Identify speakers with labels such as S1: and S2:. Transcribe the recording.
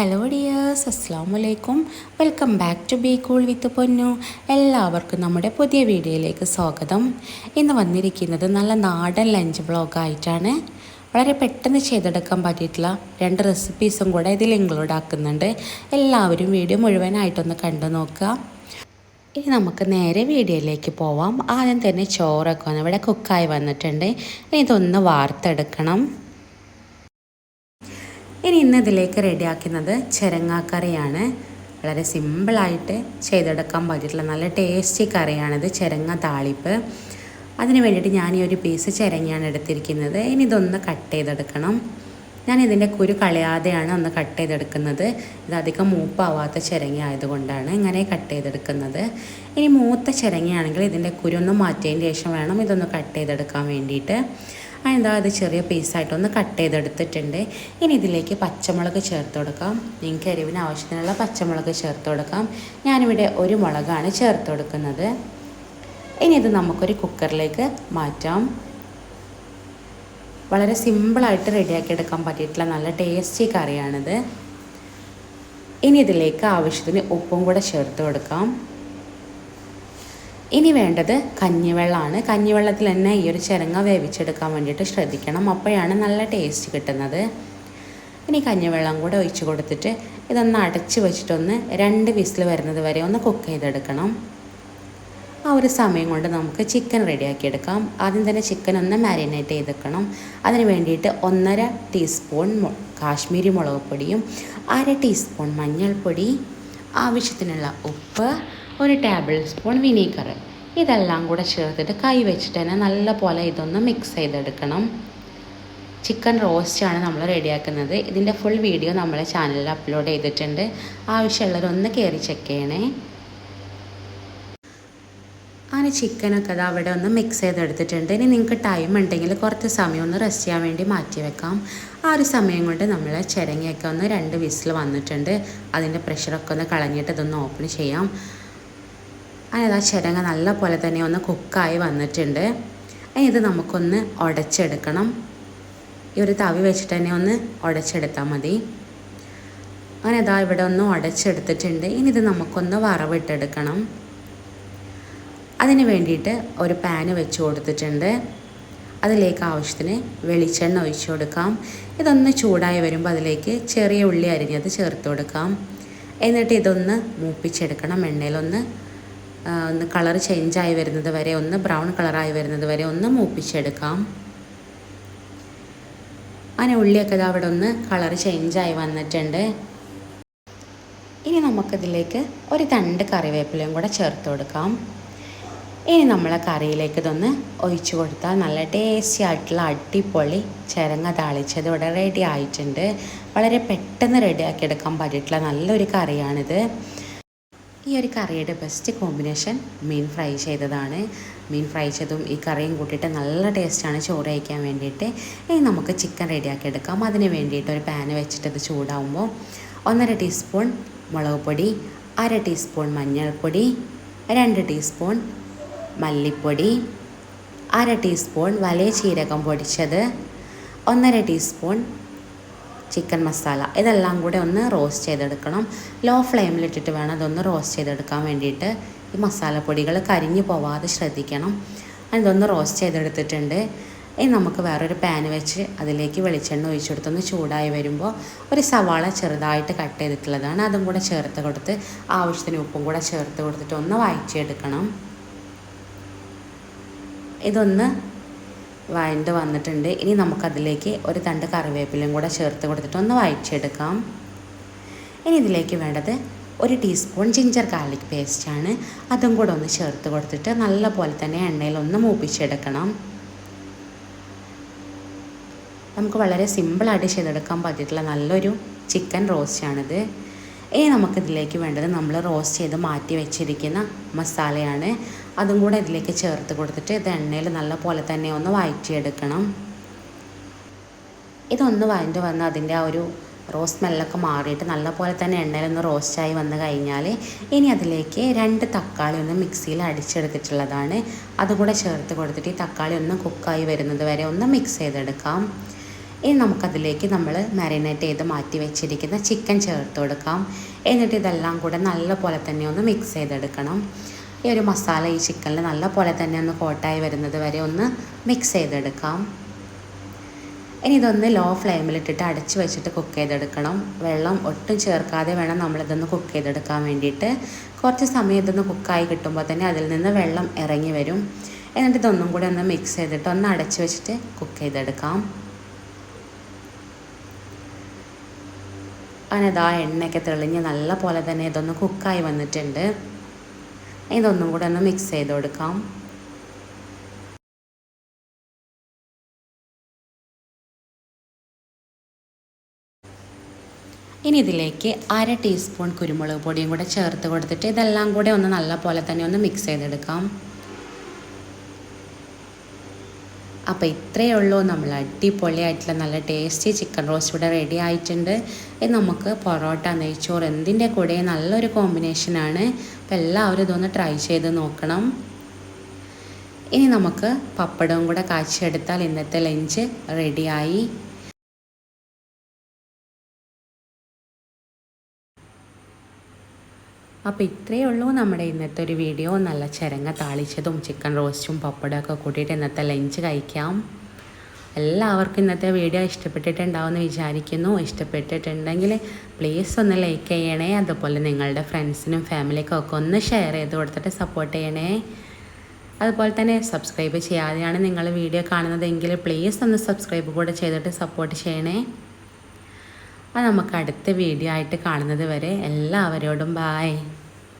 S1: Hello dears അസ്സാം വലൈക്കും welcome back to be cool with Ponnu എല്ലാവർക്കും നമ്മുടെ പുതിയ വീഡിയോയിലേക്ക് സ്വാഗതം. ഇന്ന് വന്നിരിക്കുന്നത് നല്ല നാടൻ ലഞ്ച് ബ്ലോഗായിട്ടാണ് വളരെ പെട്ടെന്ന് ചെയ്തെടുക്കാൻ പറ്റിയിട്ടുള്ള രണ്ട് റെസിപ്പീസും കൂടെ ഇതിൽ ഇൻക്ലൂഡ് ആക്കുന്നുണ്ട്. എല്ലാവരും വീഡിയോ മുഴുവനായിട്ടൊന്ന് കണ്ടു നോക്കുക. ഇനി നമുക്ക് നേരെ വീഡിയോയിലേക്ക് പോവാം. ആദ്യം തന്നെ ചോറൊക്കെ ഇവിടെ കുക്കായി വന്നിട്ടുണ്ട്. ഇനി ഇതൊന്ന് വാർത്തെടുക്കണം. ഇനി ഇന്ന് ഇതിലേക്ക് റെഡിയാക്കുന്നത് ചെരങ്ങാക്കറിയാണ്. വളരെ സിമ്പിളായിട്ട് ചെയ്തെടുക്കാൻ പറ്റിയിട്ടുള്ള നല്ല ടേസ്റ്റി കറിയാണിത് ചെരങ്ങ താളിപ്പ്. അതിന് വേണ്ടിയിട്ട് ഞാൻ ഈ ഒരു പീസ് ചെരങ്ങയാണ് എടുത്തിരിക്കുന്നത്. ഇനി ഇതൊന്ന് കട്ട് ചെയ്തെടുക്കണം. ഞാൻ ഇതിന്റെ കുരു കളയാതെയാണ് ഒന്ന് കട്ട് ചെയ്തെടുക്കുന്നത്. ഇത് അധികം മൂപ്പാവാത്ത ചിരങ്ങ ആയതുകൊണ്ടാണ് ഇങ്ങനെ കട്ട് ചെയ്തെടുക്കുന്നത്. ഇനി മൂത്ത ചെരങ്ങയാണെങ്കിൽ ഇതിന്റെ കുരു ഒന്ന് മാറ്റിയതിന് ശേഷം വേണം ഇതൊന്ന് കട്ട് ചെയ്തെടുക്കാൻ വേണ്ടിയിട്ട്. അതിനെന്താ ഇത് ചെറിയ പീസായിട്ടൊന്ന് കട്ട് ചെയ്തെടുത്തിട്ടുണ്ട്. ഇനി ഇതിലേക്ക് പച്ചമുളക് ചേർത്ത് കൊടുക്കാം. നിങ്ങൾക്ക് എരിവിന് ആവശ്യത്തിനുള്ള പച്ചമുളക് ചേർത്ത് കൊടുക്കാം. ഞാനിവിടെ ഒരു മുളകാണ് ചേർത്ത് കൊടുക്കുന്നത്. ഇനി ഇത് നമുക്കൊരു കുക്കറിലേക്ക് മാറ്റാം. വളരെ സിമ്പിളായിട്ട് റെഡിയാക്കി എടുക്കാൻ പറ്റിയിട്ടുള്ള നല്ല ടേസ്റ്റി കറിയാണിത്. ഇനി ഇതിലേക്ക് ആവശ്യത്തിന് ഉപ്പും കൂടെ ചേർത്ത് കൊടുക്കാം. ഇനി വേണ്ടത് കഞ്ഞിവെള്ളമാണ്. കഞ്ഞിവെള്ളത്തിൽ തന്നെ ഈ ഒരു ചിരങ്ങ വേവിച്ചെടുക്കാൻ വേണ്ടിയിട്ട് ശ്രദ്ധിക്കണം. അപ്പോഴാണ് നല്ല ടേസ്റ്റ് കിട്ടുന്നത്. ഇനി കഞ്ഞിവെള്ളം കൂടെ ഒഴിച്ച് കൊടുത്തിട്ട് ഇതൊന്ന് അടച്ച് വെച്ചിട്ടൊന്ന് രണ്ട് വിസിൽ വരുന്നത് വരെ ഒന്ന് കുക്ക് ചെയ്തെടുക്കണം. ആ ഒരു സമയം കൊണ്ട് നമുക്ക് ചിക്കൻ റെഡിയാക്കി എടുക്കാം. ആദ്യം തന്നെ ചിക്കൻ ഒന്ന് മാരിനേറ്റ് ചെയ്തെക്കണം അതിന് വേണ്ടിയിട്ട് ഒന്നര ടീസ്പൂൺ കാശ്മീരി മുളക് പൊടിയും അര ടീസ്പൂൺ മഞ്ഞൾപ്പൊടി ആവശ്യത്തിനുള്ള ഉപ്പ് ഒരു ടേബിൾ സ്പൂൺ വിനീഗർ ഇതെല്ലാം കൂടെ ചേർത്തിട്ട് കൈ വെച്ചിട്ട് തന്നെ നല്ല പോലെ ഇതൊന്ന് മിക്സ് ചെയ്തെടുക്കണം. ചിക്കൻ റോസ്റ്റാണ് നമ്മൾ റെഡിയാക്കുന്നത്. ഇതിന്റെ ഫുൾ വീഡിയോ നമ്മളെ ചാനലിൽ അപ്ലോഡ് ചെയ്തിട്ടുണ്ട്. ആവശ്യമുള്ളവരൊന്ന് കയറി ചെക്ക് ചെയ്യണേ. അങ്ങനെ ചിക്കനൊക്കെ അത് അവിടെ ഒന്ന് മിക്സ് ചെയ്തെടുത്തിട്ടുണ്ട്. ഇനി നിങ്ങൾക്ക് ടൈം ഉണ്ടെങ്കിൽ കുറച്ച് സമയം ഒന്ന് റെസ്റ്റ് ചെയ്യാൻ വേണ്ടി മാറ്റി വെക്കാം. ആ ഒരു സമയം കൊണ്ട് നമ്മൾ ചിരങ്ങയൊക്കെ ഒന്ന് രണ്ട് വിസിൽ വന്നിട്ടുണ്ട്. അതിന്റെ പ്രഷറൊക്കെ ഒന്ന് കളഞ്ഞിട്ട് ഇതൊന്ന് ഓപ്പൺ ചെയ്യാം. അതിന് ആ ചിരങ്ങ നല്ല പോലെ തന്നെ ഒന്ന് കുക്കായി വന്നിട്ടുണ്ട്. ഇത് നമുക്കൊന്ന് ഉടച്ചെടുക്കണം. ഈ ഒരു തവി വെച്ചിട്ട് തന്നെ ഒന്ന് ഉടച്ചെടുത്താൽ മതി. അങ്ങനെ ഇതാ ഇവിടെ ഒന്ന് ഉടച്ചെടുത്തിട്ടുണ്ട്. ഇനി ഇത് നമുക്കൊന്ന് വറവിട്ടെടുക്കണം. അതിന് വേണ്ടിയിട്ട് ഒരു പാന് വെച്ച് കൊടുത്തിട്ടുണ്ട്. അതിലേക്ക് ആവശ്യത്തിന് വെളിച്ചെണ്ണ ഒഴിച്ചു കൊടുക്കാം. ഇതൊന്ന് ചൂടായി വരുമ്പോൾ അതിലേക്ക് ചെറിയ ഉള്ളി അരിഞ്ഞത് ചേർത്ത് കൊടുക്കാം. എന്നിട്ട് ഇതൊന്ന് മൂപ്പിച്ചെടുക്കണം. എണ്ണയിലൊന്ന് ഒന്ന് കളർ ചേഞ്ചായി വരുന്നത് വരെ ഒന്ന് ബ്രൗൺ കളറായി വരുന്നത് വരെ ഒന്ന് മൂപ്പിച്ചെടുക്കാം. അങ്ങനെ ഉള്ളിയൊക്കെ ഇത് അവിടെ ഒന്ന് കളർ ചേഞ്ചായി വന്നിട്ടുണ്ട്. ഇനി നമുക്കിതിലേക്ക് ഒരു തണ്ട് കറിവേപ്പിലയും കൂടെ ചേർത്ത് കൊടുക്കാം. ഇനി നമ്മളെ കറിയിലേക്ക് ഇതൊന്ന് ഒഴിച്ചു കൊടുത്താൽ നല്ല ടേസ്റ്റി ആയിട്ടുള്ള അടിപൊളി ചിരങ്ങ താളിച്ചത് ഇവിടെ റെഡി ആയിട്ടുണ്ട്. വളരെ പെട്ടെന്ന് റെഡിയാക്കി എടുക്കാൻ പറ്റിയിട്ടുള്ള നല്ലൊരു കറിയാണിത്. ഈ ഒരു കറിയുടെ ബെസ്റ്റ് കോമ്പിനേഷൻ മീൻ ഫ്രൈ ചെയ്തതാണ്. മീൻ ഫ്രൈ ചെയ്തും ഈ കറിയും കൂട്ടിയിട്ട് നല്ല ടേസ്റ്റാണ് ചോറ് കഴിക്കാൻ വേണ്ടിയിട്ട്. ഇനി നമുക്ക് ചിക്കൻ റെഡിയാക്കി എടുക്കാം. അതിന് വേണ്ടിയിട്ട് ഒരു പാന് വെച്ചിട്ട് അത് ചൂടാവുമ്പോൾ ഒന്നര ടീസ്പൂൺ മുളക് പൊടി അര ടീസ്പൂൺ മഞ്ഞൾപ്പൊടി രണ്ട് ടീസ്പൂൺ മല്ലിപ്പൊടി അര ടീസ്പൂൺ വലിയ ചീരകം പൊടിച്ചത് ഒന്നര ടീസ്പൂൺ ചിക്കൻ മസാല. ഇതെല്ലാം കൂടെ ഒന്ന് റോസ്റ്റ് ചെയ്തെടുക്കണം. ലോ ഫ്ലെയിമിലിട്ടിട്ട് വേണം അതൊന്ന് റോസ്റ്റ് ചെയ്തെടുക്കാൻ വേണ്ടിയിട്ട് ഈ മസാലപ്പൊടികൾ കരിഞ്ഞു പോവാതെ ശ്രദ്ധിക്കണം. ഇതൊന്ന് റോസ്റ്റ് ചെയ്തെടുത്തിട്ടുണ്ട്. ഇനി നമുക്ക് വേറൊരു പാൻ വെച്ച് അതിലേക്ക് വെളിച്ചെണ്ണ ഒഴിച്ചെടുത്തൊന്ന് ചൂടായി വരുമ്പോൾ ഒരു സവാള ചെറുതായിട്ട് കട്ട് ചെയ്തിട്ടുള്ളതാണ്. അതും കൂടെ ചേർത്ത് കൊടുത്ത് ആവശ്യത്തിന് ഉപ്പും കൂടെ ചേർത്ത് കൊടുത്തിട്ട് ഒന്ന് വഴറ്റിയെടുക്കണം. ഇതൊന്ന് വഴണ്ട് വന്നിട്ടുണ്ട്. ഇനി നമുക്കതിലേക്ക് ഒരു തണ്ട് കറിവേപ്പിലയും കൂടെ ചേർത്ത് കൊടുത്തിട്ട് ഒന്ന് വായിച്ചെടുക്കാം ഇനി ഇതിലേക്ക് വേണ്ടത് ഒരു ടീസ്പൂൺ ജിഞ്ചർ ഗാർലിക് പേസ്റ്റാണ് അതും കൂടെ ഒന്ന് ചേർത്ത് കൊടുത്തിട്ട് നല്ല പോലെ തന്നെ എണ്ണയിൽ ഒന്ന് മൂപ്പിച്ചെടുക്കണം. നമുക്ക് വളരെ സിമ്പിളായിട്ട് ചെയ്തെടുക്കാൻ പറ്റിയിട്ടുള്ള നല്ലൊരു ചിക്കൻ റോസ്റ്റാണിത് ഇനി നമുക്കിതിലേക്ക് വേണ്ടത് നമ്മൾ റോസ്റ്റ് ചെയ്ത് മാറ്റി വെച്ചിരിക്കുന്ന മസാലയാണ്. അതും കൂടെ ഇതിലേക്ക് ചേർത്ത് കൊടുത്തിട്ട് ഇത് എണ്ണയിൽ നല്ല പോലെ തന്നെ ഒന്ന് വഴറ്റിയെടുക്കണം ഇതൊന്ന് വഴണ്ട് വന്ന് അതിന്റെ ആ ഒരു റോസ് സ്മെല്ലൊക്കെ മാറിയിട്ട് നല്ല പോലെ തന്നെ എണ്ണയിലൊന്ന് റോസ്റ്റായി വന്നു കഴിഞ്ഞാൽ ഇനി അതിലേക്ക് രണ്ട് തക്കാളി ഒന്ന് മിക്സിയിൽ അടിച്ചെടുത്തിട്ടുള്ളതാണ്. അതും കൂടെ ചേർത്ത് കൊടുത്തിട്ട് ഈ തക്കാളി ഒന്ന് കുക്കായി വരുന്നത് വരെ ഒന്ന് മിക്സ് ചെയ്തെടുക്കാം. ഇനി നമുക്കതിലേക്ക് നമ്മൾ മാരിനേറ്റ് ചെയ്ത് മാറ്റി വെച്ചിരിക്കുന്ന ചിക്കൻ ചേർത്ത് കൊടുക്കാം. എന്നിട്ട് ഇതെല്ലാം കൂടെ നല്ല പോലെ തന്നെ ഒന്ന് മിക്സ് ചെയ്തെടുക്കണം. ഈ ഒരു മസാല ഈ ചിക്കനിൽ നല്ല പോലെ തന്നെ ഒന്ന് കോട്ടായി വരുന്നത് വരെ ഒന്ന് മിക്സ് ചെയ്തെടുക്കാം. ഇനി ഇതൊന്ന് ലോ ഫ്ലെയിമിലിട്ടിട്ട് അടച്ചു വെച്ചിട്ട് കുക്ക് ചെയ്തെടുക്കണം. വെള്ളം ഒട്ടും ചേർക്കാതെ വേണം നമ്മളിതൊന്ന് കുക്ക് ചെയ്തെടുക്കാൻ വേണ്ടിയിട്ട്. കുറച്ച് സമയം ഇതൊന്ന് കുക്കായി കിട്ടുമ്പോൾ തന്നെ അതിൽ നിന്ന് വെള്ളം ഇറങ്ങി വരും. എന്നിട്ട് ഇതൊന്നും കൂടി ഒന്ന് മിക്സ് ചെയ്തിട്ട് ഒന്ന് അടച്ച് വെച്ചിട്ട് കുക്ക് ചെയ്തെടുക്കാം. അങ്ങനെ ആ എണ്ണയൊക്കെ തെളിഞ്ഞ് നല്ല പോലെ തന്നെ ഇതൊന്ന് കുക്കായി വന്നിട്ടുണ്ട്. ഇതൊന്നും കൂടെ ഒന്ന് മിക്സ് ചെയ്ത് കൊടുക്കാം. ഇനി ഇതിലേക്ക് അര ടീസ്പൂൺ കുരുമുളക് പൊടിയും കൂടെ ചേർത്ത് കൊടുത്തിട്ട് ഇതെല്ലാം കൂടെ ഒന്ന് നല്ല പോലെ തന്നെ ഒന്ന് മിക്സ് ചെയ്തെടുക്കാം. അപ്പോൾ ഇത്രയേ ഉള്ളൂ. നമ്മൾ അടിപൊളിയായിട്ടുള്ള നല്ല ടേസ്റ്റി ചിക്കൻ റോസ്റ്റ് ഇവിടെ റെഡി ആയിട്ടുണ്ട്. ഇത് നമുക്ക് പൊറോട്ട നെയ്ച്ചോറ് എന്തിന്റെ കൂടെ നല്ലൊരു കോമ്പിനേഷനാണ് അപ്പോൾ എല്ലാവരും ഇതൊന്ന് ട്രൈ ചെയ്ത് നോക്കണം. ഇനി നമുക്ക് പപ്പടവും കൂടെ കാച്ചിയെടുത്താൽ ഇന്നത്തെ ലഞ്ച് റെഡിയായി അപ്പോൾ ഇത്രയേ ഉള്ളൂ നമ്മുടെ ഇന്നത്തെ ഒരു വീഡിയോ നല്ല ചിരങ്ങ താളിച്ചതും ചിക്കൻ റോസ്റ്റും പപ്പടമൊക്കെ കൂട്ടിയിട്ട് ഇന്നത്തെ ലഞ്ച് കഴിക്കാം. എല്ലാവർക്കും ഇന്നത്തെ വീഡിയോ ഇഷ്ടപ്പെട്ടിട്ടുണ്ടാവുമെന്ന് വിചാരിക്കുന്നു. ഇഷ്ടപ്പെട്ടിട്ടുണ്ടെങ്കിൽ പ്ലീസ് ഒന്ന് ലൈക്ക് ചെയ്യണേ. അതുപോലെ നിങ്ങളുടെ ഫ്രണ്ട്സിനും ഫാമിലിക്കും ഒക്കെ ഒന്ന് ഷെയർ ചെയ്ത് കൊടുത്തിട്ട് സപ്പോർട്ട് ചെയ്യണേ. അതുപോലെ തന്നെ സബ്സ്ക്രൈബ് ചെയ്യാതെയാണ് നിങ്ങൾ വീഡിയോ കാണുന്നതെങ്കിൽ പ്ലീസ് ഒന്ന് സബ്സ്ക്രൈബ് കൂടെ ചെയ്തിട്ട് സപ്പോർട്ട് ചെയ്യണേ. അത് നമുക്ക് അടുത്ത വീഡിയോ ആയിട്ട് കാണുന്നത് വരെ എല്ലാവരോടും ബായ്